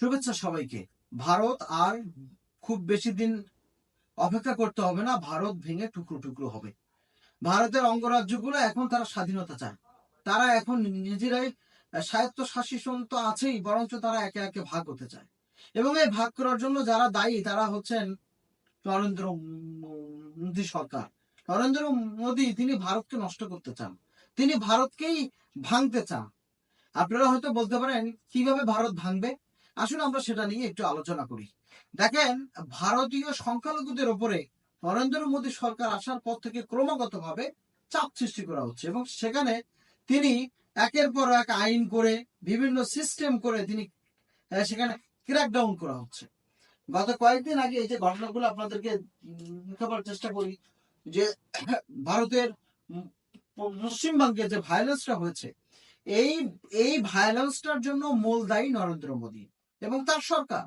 শুভেচ্ছা সবাইকে। ভারত আর খুব বেশি দিন অপেক্ষা করতে হবে না, ভারত ভেঙে টুকরো টুকরো হবে। ভারতের অঙ্গরাজ্যগুলো এখন তারা স্বাধীনতা চায়। তারা এখন নিজেরাই স্বায়ত্ত শাসন তো আছেই, বরঞ্চ তারা একে একে ভাগ হতে চায়। এবং এই ভাগ করার জন্য যারা দায়ী, তারা হচ্ছেন নরেন্দ্র মোদী সরকার। নরেন্দ্র মোদী, তিনি ভারতকে নষ্ট করতে চান। তিনি ভারতকেই ভাঙতে চান। আপনারা হয়তো বলতে পারেন, কীভাবে ভারত ভাঙবে? আসুন আমরা সেটা নিয়ে একটু আলোচনা করি। দেখেন, ভারতীয় সংখ্যালঘুদের ওপরে নরেন্দ্র মোদী সরকার আসার পর থেকে ক্রমাগতভাবে চাপ সৃষ্টি করা হচ্ছে এবং সেখানে তিনি একের পর এক আইন করে, বিভিন্ন সিস্টেম করে তিনি সেখানে ক্র্যাকডাউন করা হচ্ছে। গত কয়েকদিন আগে এই যে ঘটনাগুলো আপনাদেরকে দেখাবার চেষ্টা করি, যে ভারতের পশ্চিমবঙ্গে যে ভায়োলেন্সটা হয়েছে, এই এই ভায়োলেন্সটার জন্য মূল দায়ী নরেন্দ্র মোদী। এবং তার সরকার।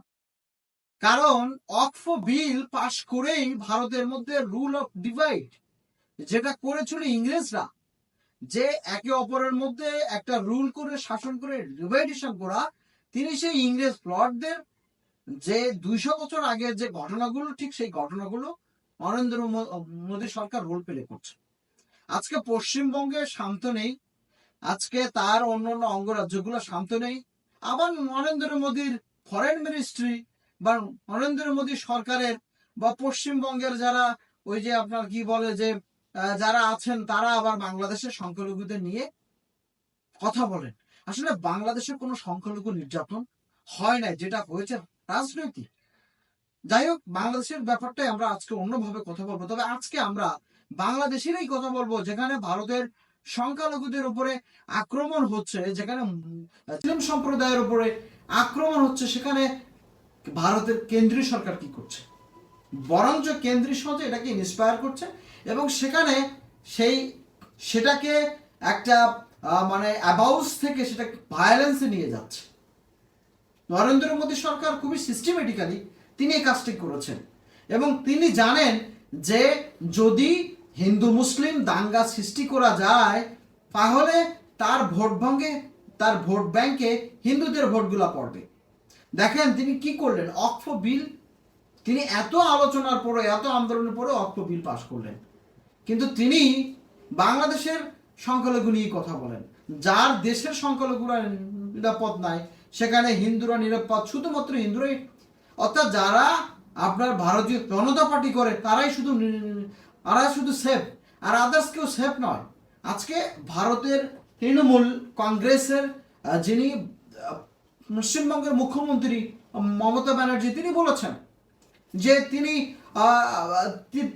কারণ অক্ফ বিল পাশ করেই ভারতের মধ্যে রুল অফ ডিভাইড যেটা করেছিল ইংরেজরা, যে একে অপরের মধ্যে একটা রুল করে, শাসন করে, ডিভাইডেশন করা, তিনি সেই ইংরেজ প্লটদের যে দুইশো বছর আগের যে ঘটনাগুলো, ঠিক সেই ঘটনাগুলো নরেন্দ্র মোদী সরকার রোল প্লে করছে। আজকে পশ্চিমবঙ্গে শান্ত নেই, আজকে তার অন্যান্য অঙ্গরাজ্যগুলো শান্ত নেই আবার নরেন্দ্র মোদীর ফরেন মিনিস্ট্রি বা নরেন্দ্র মোদী সরকারের বা পশ্চিমবঙ্গের যারা ওই যে আপনার কি বলে যে যারা আছেন তারা আবার বাংলাদেশের সংখ্যালঘুদের নিয়ে কথা বলেন। আসলে বাংলাদেশের কোনো সংখ্যালঘু নির্যাতন হয় নাই, যেটা হয়েছে রাজনৈতিক। যাই হোক, বাংলাদেশের ব্যাপারটাই আমরা আজকে অন্যভাবে কথা বলব। তবে আজকে আমরা বাংলাদেশেরই কথা বলব, যেখানে ভারতের সংখ্যালঘুদের উপরে আক্রমণ হচ্ছে, যেখানে মুসলিম সম্প্রদায়ের উপরে আক্রমণ হচ্ছে, সেখানে ভারতের কেন্দ্রীয় সরকার কি করছে? বরঞ্চ কেন্দ্রীয় সরকার এটাকে ইন্সপায়ার করছে এবং সেখানে সেই, সেটাকে একটা মানে অ্যাবাউস থেকে সেটা ভায়োলেন্সে নিয়ে যাচ্ছে। নরেন্দ্র মোদী সরকার খুবই সিস্টেমেটিক্যালি তিনি এই কাজটি করেছেন এবং তিনি জানেন যে যদি হিন্দু মুসলিম দাঙ্গা সৃষ্টি করা যায়, তাহলে তার ভোট ভঙ্গে, তার ভোট ব্যাংকে হিন্দুদের ভোটগুলো পড়বে। দেখেন তিনি কি করলেন? অক্ষ বিল। তিনি এত আলোচনার পরে এত আন্দোলনের পরে অক্ষ বিল পাশ করলেন। কিন্তু তিনি বাংলাদেশের সংখ্যালঘু নিয়ে কথা বলেন। যার দেশের সংখ্যালঘুরা নিরাপদ নাই, সেখানে হিন্দুরা নিরাপদ, শুধুমাত্র হিন্দুরাই। অর্থাৎ যারা আপনার ভারতীয় জনতা পার্টি করে, তারাই শুধু তারা শুধু সেফ, আর আদার্স কেউ সেফ নয়। আজকে ভারতের তৃণমূল কংগ্রেসের যিনি পশ্চিমবঙ্গের মুখ্যমন্ত্রী মমতা ব্যানার্জি, তিনি বলেছেন যে তিনি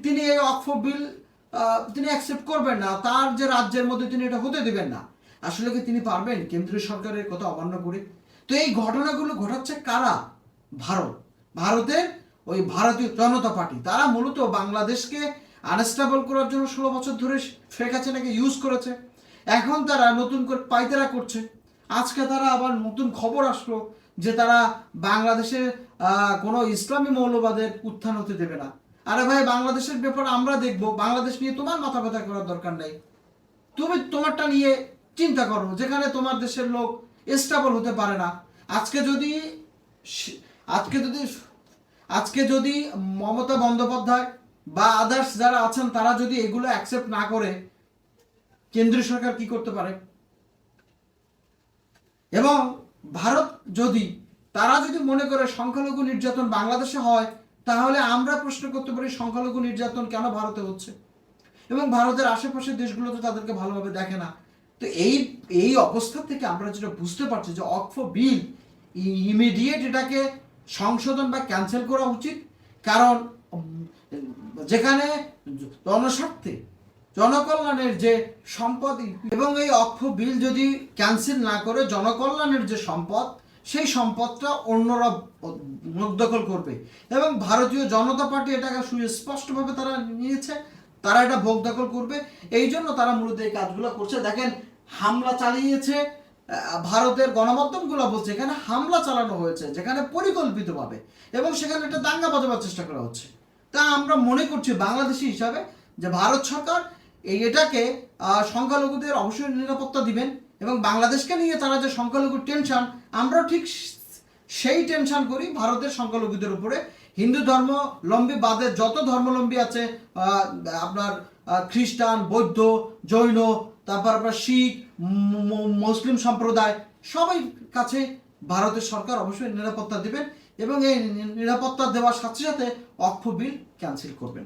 তিনি এই অক্ষ বিল তিনি অ্যাকসেপ্ট করবেন না। তার যে রাজ্যের মধ্যে তিনি এটা হতে দেবেন না। আসলে কি তিনি পারবেন? কেন্দ্রীয় সরকারের কথা অমান্য করে। তো এই ঘটনাগুলো ঘটাচ্ছে কারা? ভারত। ভারতের ওই ভারতীয় জনতা পার্টি। তারা মূলত বাংলাদেশকে আনস্টেবল করার জন্য ষোলো বছর ধরে শেখ হাসিনাকে ইউজ করেছে। এখন তারা নতুন করে পাইতারা করছে। আজকে তারা আবার নতুন খবর আসলো যে তারা বাংলাদেশে কোনো ইসলামী মৌলবাদের উত্থান হতে দেবে না। আরে ভাই, বাংলাদেশের ব্যাপার আমরা দেখব। বাংলাদেশ নিয়ে তোমার মাথা ব্যথা করার দরকার নেই। তুমি তোমারটা নিয়ে চিন্তা করো, যেখানে তোমার দেশের লোক স্টেবল হতে পারে না। আজকে যদি আজকে যদি আজকে যদি মমতা বন্দ্যোপাধ্যায় বা আদার্স যারা আছেন, তারা যদি এগুলো অ্যাকসেপ্ট না করে, কেন্দ্রীয় সরকার কি করতে পারে? এবং ভারত যদি, তারা যদি মনে করে সংখ্যালঘু নির্যাতন বাংলাদেশে হয়, তাহলে আমরা প্রশ্ন করতে পারি সংখ্যালঘু নির্যাতন কেন ভারতে হচ্ছে? এবং ভারতের আশেপাশের দেশগুলো তো তাদেরকে ভালোভাবে দেখে না। তো এই এই অবস্থা থেকে আমরা যেটা বুঝতে পারছি যে অক্ষ বিল ইমিডিয়েট এটাকে সংশোধন বা ক্যান্সেল করা উচিত। কারণ যেখানে জনস্বার্থে, জনকল্যাণের যে সম্পদ এবং এই অক্ষ বিল যদি ক্যান্সেল না করে জনকল্যাণের যে সম্পদ, সেই সম্পদটা অন্যরা দখল করবে। এবং ভারতীয় জনতা পার্টি এটাকে সুস্পষ্টভাবে তারা নিয়েছে, তারা এটা ভোগ দখল করবে। এই জন্য তারা মূলত এই কাজগুলো করছে। দেখেন, হামলা চালিয়েছে ভারতের গণমাধ্যমগুলো বলছে, এখানে হামলা চালানো হয়েছে, যেখানে পরিকল্পিতভাবে, এবং সেখানে একটা দাঙ্গা বাজাবার চেষ্টা করা হচ্ছে। তা আমরা মনে করছি বাংলাদেশি হিসাবে যে ভারত সরকার এই এটাকে সংখ্যালঘুদের অবশ্যই নিরাপত্তা দিবেন এবং বাংলাদেশকে নিয়ে তারা যে সংখ্যালঘু টেনশন আমরাও ঠিক সেই টেনশন করি ভারতের সংখ্যালঘুদের উপরে। হিন্দু ধর্মলম্বী বাদে যত ধর্মলম্বী আছে আপনার খ্রিস্টান, বৌদ্ধ, জৈন, তারপর আপনার শিখ মুসলিম সম্প্রদায় সবাই কাছে ভারতের সরকার অবশ্যই নিরাপত্তা দেবেন। এবং এই নিরাপত্তা দেওয়ার সাথে সাথে অর্থ বিল ক্যান্সেল করবেন।